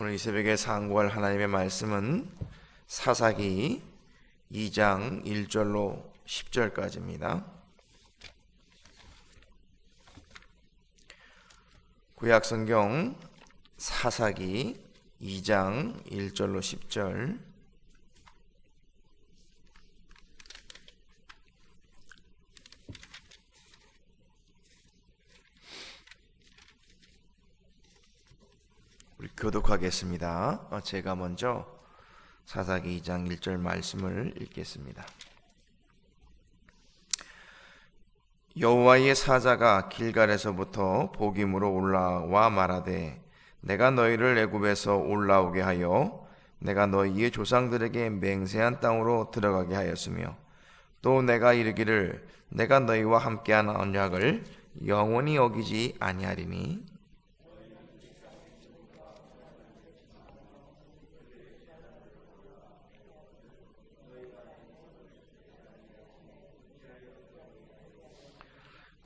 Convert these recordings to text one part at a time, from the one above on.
오늘 이 새벽에 상고할 하나님의 말씀은 사사기 2장 1절로 10절까지입니다. 구약 성경 사사기 2장 1절로 10절 교독하겠습니다. 어, 제가 먼저 사사기 2장 1절 말씀을 읽겠습니다. 여호와의 사자가 길갈에서부터 복임으로 올라와 말하되 내가 너희를 애굽에서 올라오게 하여 내가 너희의 조상들에게 맹세한 땅으로 들어가게 하였으며 또 내가 이르기를 내가 너희와 함께한 언약을 영원히 어기지 아니하리니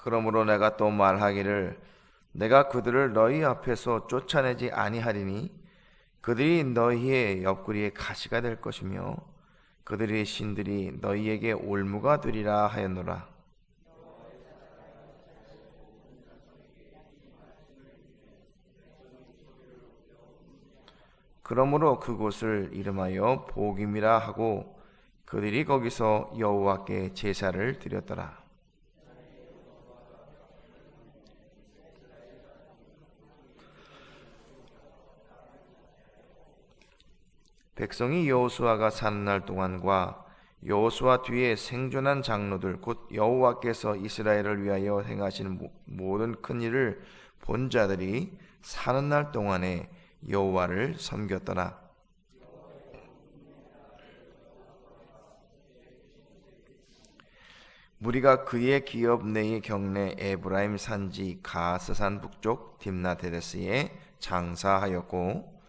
그러므로 내가 또 말하기를 내가 그들을 너희 앞에서 쫓아내지 아니하리니 그들이 너희의 옆구리에 가시가 될 것이며 그들의 신들이 너희에게 올무가 되리라 하였노라. 그러므로 그곳을 이름하여 복임이라 하고 그들이 거기서 여호와께 제사를 드렸더라. 백성이 여호수아가 사는 날 동안과 여호수아 뒤에 생존한 장로들 곧 여호와께서 이스라엘을 위하여 행하시는 모- 모든 큰 일을 본 자들이 사는 날 동안에 여호와를 섬겼더라. 무리가 그의 기업 내의 경내 에브라임 산지 가스산 북쪽 딥나테레스에 장사하였고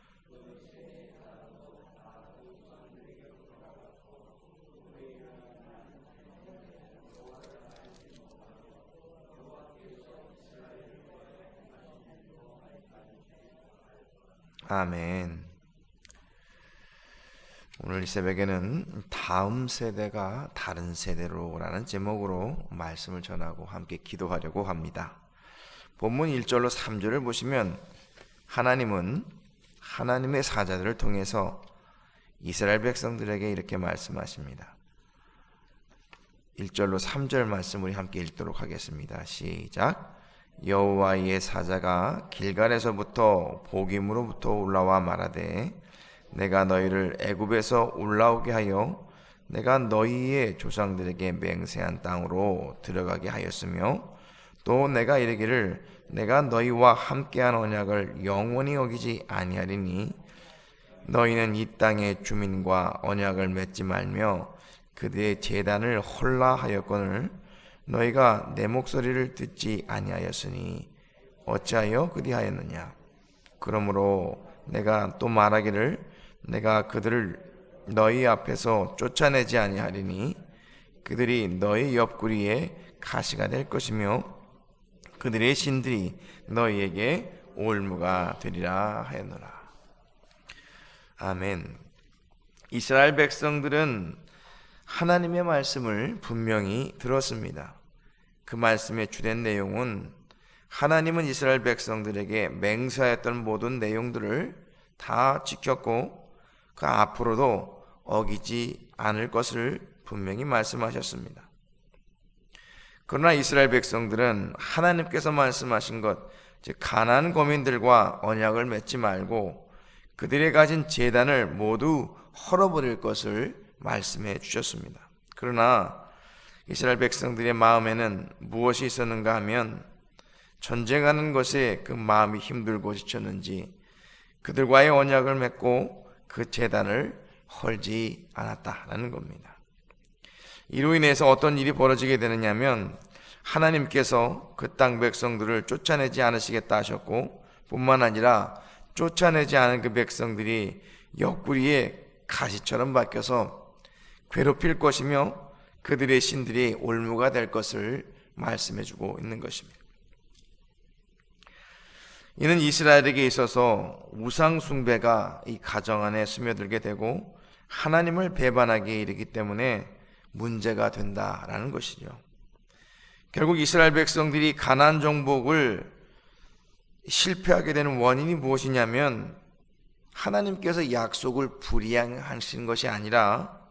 아멘. 오늘 이 새벽에는 다음 세대가 다른 세대로라는 제목으로 말씀을 전하고 함께 기도하려고 합니다. 본문 1절로 3절을 보시면 하나님은 하나님의 사자들을 통해서 이스라엘 백성들에게 이렇게 말씀하십니다. 1절로 3절 말씀 우리 함께 읽도록 하겠습니다. 시작. 여호와의 사자가 길갈에서부터 복임으로부터 올라와 말하되 내가 너희를 애굽에서 올라오게 하여 내가 너희의 조상들에게 맹세한 땅으로 들어가게 하였으며 또 내가 이르기를 내가 너희와 함께한 언약을 영원히 어기지 아니하리니 너희는 이 땅의 주민과 언약을 맺지 말며 그들의 재단을 헐라하였거늘 너희가 내 목소리를 듣지 아니하였으니 어찌하여 그리하였느냐? 그러므로 내가 또 말하기를 내가 그들을 너희 앞에서 쫓아내지 아니하리니 그들이 너희 옆구리에 가시가 될 것이며 그들의 신들이 너희에게 올무가 되리라 하였노라. 아멘. 이스라엘 백성들은 하나님의 말씀을 분명히 들었습니다. 그 말씀의 주된 내용은 하나님은 이스라엘 백성들에게 맹세하였던 모든 내용들을 다 지켰고 그 앞으로도 어기지 않을 것을 분명히 말씀하셨습니다. 그러나 이스라엘 백성들은 하나님께서 말씀하신 것, 즉 가나안 거민들과 언약을 맺지 말고 그들이 가진 재단을 모두 헐어버릴 것을 말씀해 주셨습니다. 그러나 이스라엘 백성들의 마음에는 무엇이 있었는가 하면 전쟁하는 것에 그 마음이 힘들고 지쳤는지 그들과의 언약을 맺고 그 재단을 헐지 않았다라는 겁니다. 이로 인해서 어떤 일이 벌어지게 되느냐면 하나님께서 그 땅 백성들을 쫓아내지 않으시겠다 하셨고 뿐만 아니라 쫓아내지 않은 그 백성들이 옆구리에 가시처럼 바뀌어서 괴롭힐 것이며 그들의 신들이 올무가 될 것을 말씀해 주고 있는 것입니다. 이는 이스라엘에게 있어서 우상 숭배가 이 가정 안에 스며들게 되고 하나님을 배반하게 이르기 때문에 문제가 된다라는 것이죠. 결국 이스라엘 백성들이 가나안 정복을 실패하게 되는 원인이 무엇이냐면 하나님께서 약속을 불이행하신 것이 아니라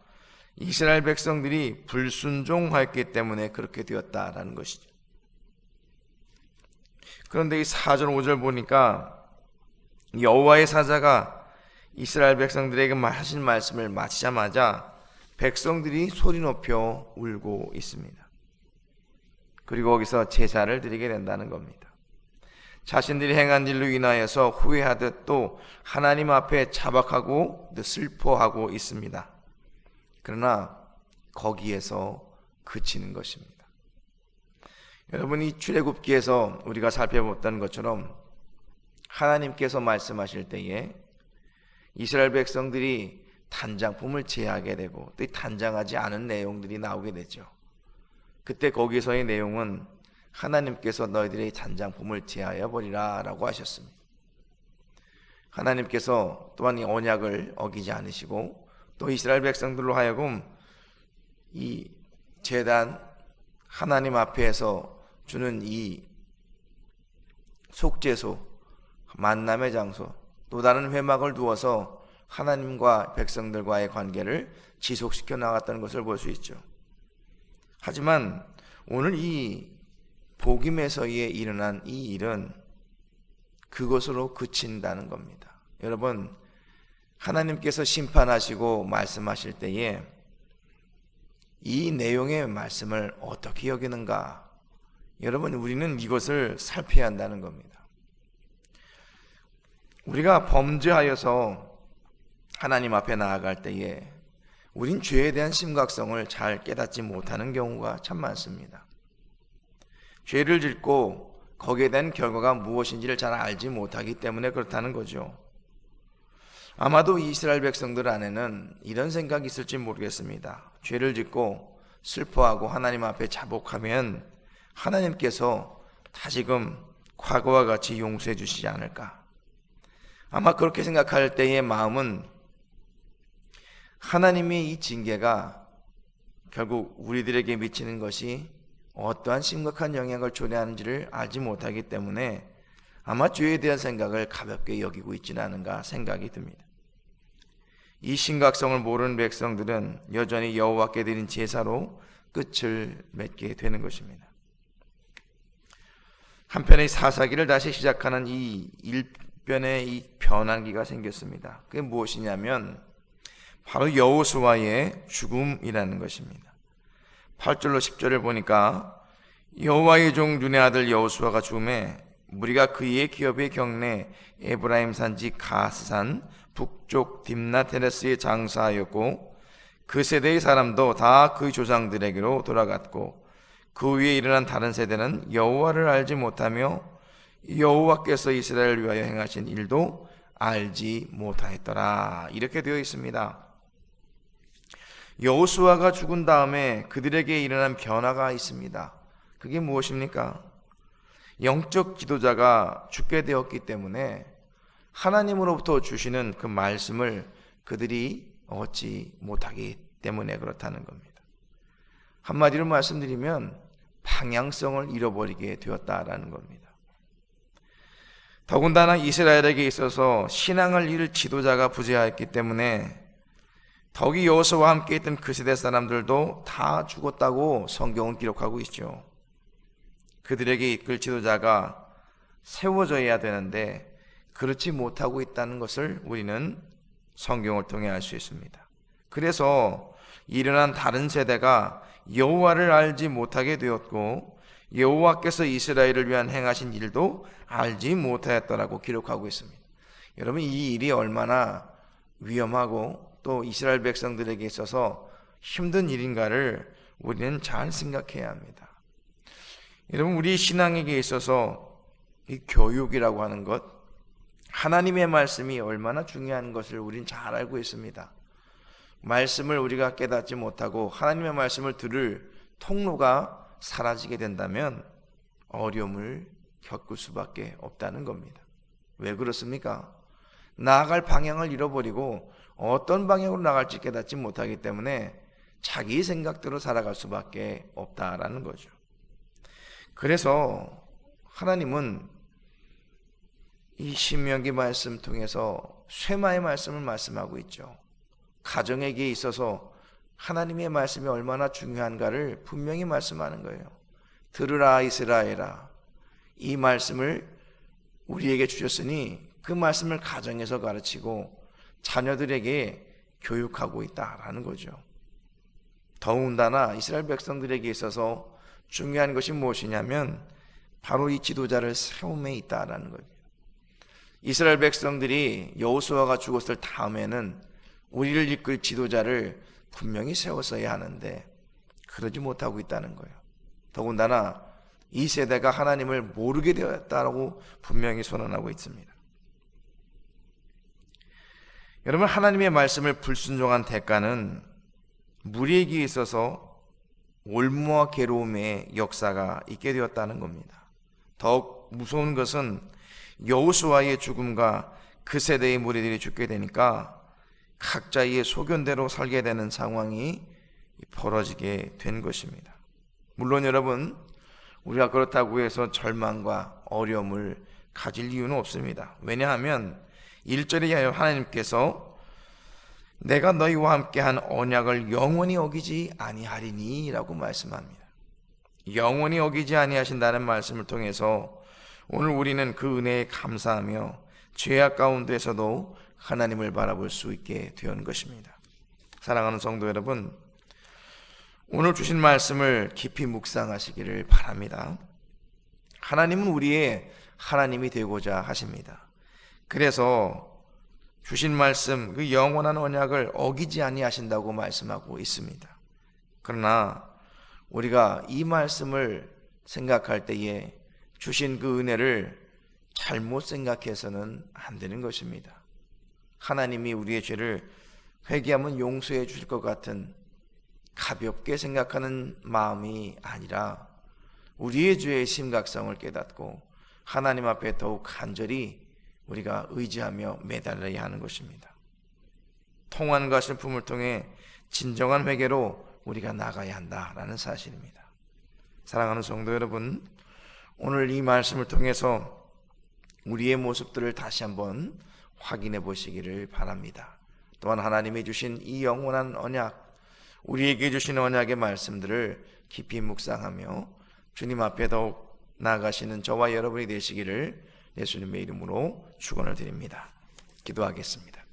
이스라엘 백성들이 불순종하였기 때문에 그렇게 되었다라는 것이죠. 그런데 이 4절 5절 보니까 여호와의 사자가 이스라엘 백성들에게 하신 말씀을 마치자마자 백성들이 소리 높여 울고 있습니다. 그리고 거기서 제사를 드리게 된다는 겁니다. 자신들이 행한 일로 인하여서 후회하듯 또 하나님 앞에 자박하고 슬퍼하고 있습니다. 그러나 거기에서 그치는 것입니다. 여러분 이 출애굽기에서 우리가 살펴봤던 것처럼 하나님께서 말씀하실 때에 이스라엘 백성들이 단장품을 제하게 되고 또 단장하지 않은 내용들이 나오게 되죠. 그때 거기서의 내용은 하나님께서 너희들의 단장품을 제하여 버리라라고 하셨습니다. 하나님께서 또한 이 언약을 어기지 않으시고 또 이스라엘 백성들로 하여금 이 제단 하나님 앞에서 주는 이 속죄소 만남의 장소 또 다른 회막을 두어서 하나님과 백성들과의 관계를 지속시켜 나갔다는 것을 볼 수 있죠. 하지만 오늘 이 복임에서의 일어난 이 일은 그것으로 그친다는 겁니다. 여러분 하나님께서 심판하시고 말씀하실 때에 이 내용의 말씀을 어떻게 여기는가? 여러분 우리는 이것을 살펴야 한다는 겁니다. 우리가 범죄하여서 하나님 앞에 나아갈 때에 우린 죄에 대한 심각성을 잘 깨닫지 못하는 경우가 참 많습니다. 죄를 짓고 거기에 대한 결과가 무엇인지를 잘 알지 못하기 때문에 그렇다는 거죠. 아마도 이스라엘 백성들 안에는 이런 생각이 있을지 모르겠습니다. 죄를 짓고 슬퍼하고 하나님 앞에 자복하면 하나님께서 다시금 과거와 같이 용서해 주시지 않을까. 아마 그렇게 생각할 때의 마음은 하나님의 이 징계가 결국 우리들에게 미치는 것이 어떠한 심각한 영향을 초래하는지를 알지 못하기 때문에 아마 죄에 대한 생각을 가볍게 여기고 있지는 않은가 생각이 듭니다. 이 심각성을 모르는 백성들은 여전히 여호와께 드린 제사로 끝을 맺게 되는 것입니다. 한편의 사사기를 다시 시작하는 이 일변의 이 변환기가 생겼습니다. 그게 무엇이냐면 바로 여호수아의 죽음이라는 것입니다. 8절로 10절을 보니까 여호와의 종 눈의 아들 여호수아가 죽음에 무리가 그의 기업의 경내 에브라임 산지 가스산 북쪽 딥나 테레스에 장사하였고 그 세대의 사람도 다 그 조상들에게로 돌아갔고 그 위에 일어난 다른 세대는 여호와를 알지 못하며 여호와께서 이스라엘을 위하여 행하신 일도 알지 못하였더라 이렇게 되어 있습니다. 여호수아가 죽은 다음에 그들에게 일어난 변화가 있습니다. 그게 무엇입니까? 영적 지도자가 죽게 되었기 때문에 하나님으로부터 주시는 그 말씀을 그들이 얻지 못하기 때문에 그렇다는 겁니다. 한마디로 말씀드리면 방향성을 잃어버리게 되었다라는 겁니다. 더군다나 이스라엘에게 있어서 신앙을 잃을 지도자가 부재하였기 때문에 덕이 여호수와 함께 있던 그 세대 사람들도 다 죽었다고 성경은 기록하고 있죠. 그들에게 이끌 지도자가 세워져야 되는데 그렇지 못하고 있다는 것을 우리는 성경을 통해 알 수 있습니다. 그래서 일어난 다른 세대가 여호와를 알지 못하게 되었고 여호와께서 이스라엘을 위한 행하신 일도 알지 못하였다라고 기록하고 있습니다. 여러분 이 일이 얼마나 위험하고 또 이스라엘 백성들에게 있어서 힘든 일인가를 우리는 잘 생각해야 합니다. 여러분 우리 신앙에게 있어서 이 교육이라고 하는 것 하나님의 말씀이 얼마나 중요한 것을 우린 잘 알고 있습니다. 말씀을 우리가 깨닫지 못하고 하나님의 말씀을 들을 통로가 사라지게 된다면 어려움을 겪을 수밖에 없다는 겁니다. 왜 그렇습니까? 나아갈 방향을 잃어버리고 어떤 방향으로 나갈지 깨닫지 못하기 때문에 자기 생각대로 살아갈 수밖에 없다라는 거죠. 그래서 하나님은 이 신명기 말씀 통해서 쇠마의 말씀을 말씀하고 있죠. 가정에게 있어서 하나님의 말씀이 얼마나 중요한가를 분명히 말씀하는 거예요. 들으라 이스라엘아. 이 말씀을 우리에게 주셨으니 그 말씀을 가정에서 가르치고 자녀들에게 교육하고 있다라는 거죠. 더군다나 이스라엘 백성들에게 있어서 중요한 것이 무엇이냐면 바로 이 지도자를 세움에 있다라는 거예요. 이스라엘 백성들이 여호수아가 죽었을 다음에는 우리를 이끌 지도자를 분명히 세웠어야 하는데 그러지 못하고 있다는 거예요. 더군다나 이 세대가 하나님을 모르게 되었다라고 분명히 선언하고 있습니다. 여러분 하나님의 말씀을 불순종한 대가는 무리에게 있어서 올무와 괴로움의 역사가 있게 되었다는 겁니다. 더욱 무서운 것은 여호수아의 죽음과 그 세대의 무리들이 죽게 되니까 각자의 소견대로 살게 되는 상황이 벌어지게 된 것입니다. 물론 여러분 우리가 그렇다고 해서 절망과 어려움을 가질 이유는 없습니다. 왜냐하면 1절에 하나님께서 내가 너희와 함께 한 언약을 영원히 어기지 아니하리니라고 말씀합니다. 영원히 어기지 아니하신다는 말씀을 통해서 오늘 우리는 그 은혜에 감사하며 죄악 가운데서도 하나님을 바라볼 수 있게 되는 것입니다. 사랑하는 성도 여러분, 오늘 주신 말씀을 깊이 묵상하시기를 바랍니다. 하나님은 우리의 하나님이 되고자 하십니다. 그래서 주신 말씀, 그 영원한 언약을 어기지 아니하신다고 말씀하고 있습니다. 그러나 우리가 이 말씀을 생각할 때에 주신 그 은혜를 잘못 생각해서는 안 되는 것입니다. 하나님이 우리의 죄를 회개하면 용서해 주실 것 같은 가볍게 생각하는 마음이 아니라 우리의 죄의 심각성을 깨닫고 하나님 앞에 더욱 간절히 우리가 의지하며 매달려야 하는 것입니다. 통한과 슬픔을 통해 진정한 회개로 우리가 나가야 한다라는 사실입니다. 사랑하는 성도 여러분, 오늘 이 말씀을 통해서 우리의 모습들을 다시 한번 확인해 보시기를 바랍니다. 또한 하나님이 주신 이 영원한 언약, 우리에게 주신 언약의 말씀들을 깊이 묵상하며 주님 앞에 더욱 나아가시는 저와 여러분이 되시기를 예수님의 이름으로 축원을 드립니다. 기도하겠습니다.